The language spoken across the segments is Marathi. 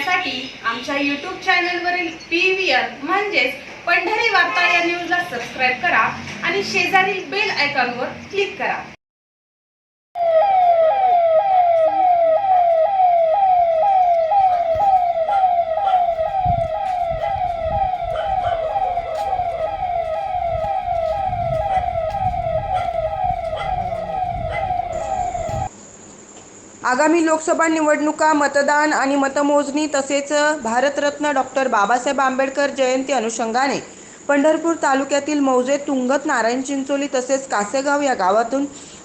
पाहण्यासाठी आमच्या यूट्यूब चॅनलवरील पी व्ही आर म्हणजेच पंढरी वार्ता या न्यूजला सबस्क्राईब करा आणि शेजारील बेल आयकॉनवर क्लिक करा. आगामी लोकसभा निवडणुका मतदान आणि मतमोजणी तसेच भारतरत्न डॉक्टर बाबासाहेब आंबेडकर जयंती अनुषंगाने पंढरपूर तालुक्यातील मौजे तुंगत नारायण चिंचोली तसेच कासेगाव या गावातून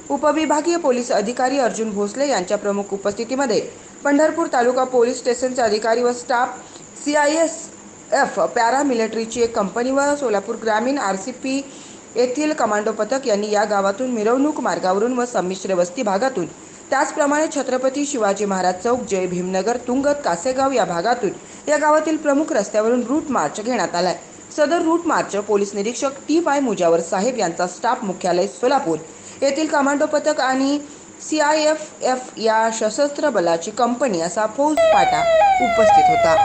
उपविभागीय पोलीस अधिकारी अर्जुन भोसले यांच्या प्रमुख उपस्थितीमध्ये पंढरपूर तालुका पोलीस स्टेशनचे अधिकारी व staff C I S F पॅरामिलिटरीची एक कंपनी व सोलापूर ग्रामीण आर सी पी येथील कमांडो पथक यांनी या गावातून मिरवणूक मार्गावरून व संमिश्र वस्ती भागातून त्याचप्रमाणे छत्रपती शिवाजी महाराज चौक जय भीमनगर तुंगत कासेगाव या भागातून या गावातील प्रमुख रस्त्यावरून रूट मार्च घेण्यात आलाय. सदर रूट मार्च पोलीस निरीक्षक टी वाय मुजावर साहेब यांचा स्टाफ मुख्यालय सोलापूर. येथील कमांडो पथक आणि सी आय एफ एफ या सशस्त्र बलाची कंपनी असा फौज पाटा उपस्थित होता.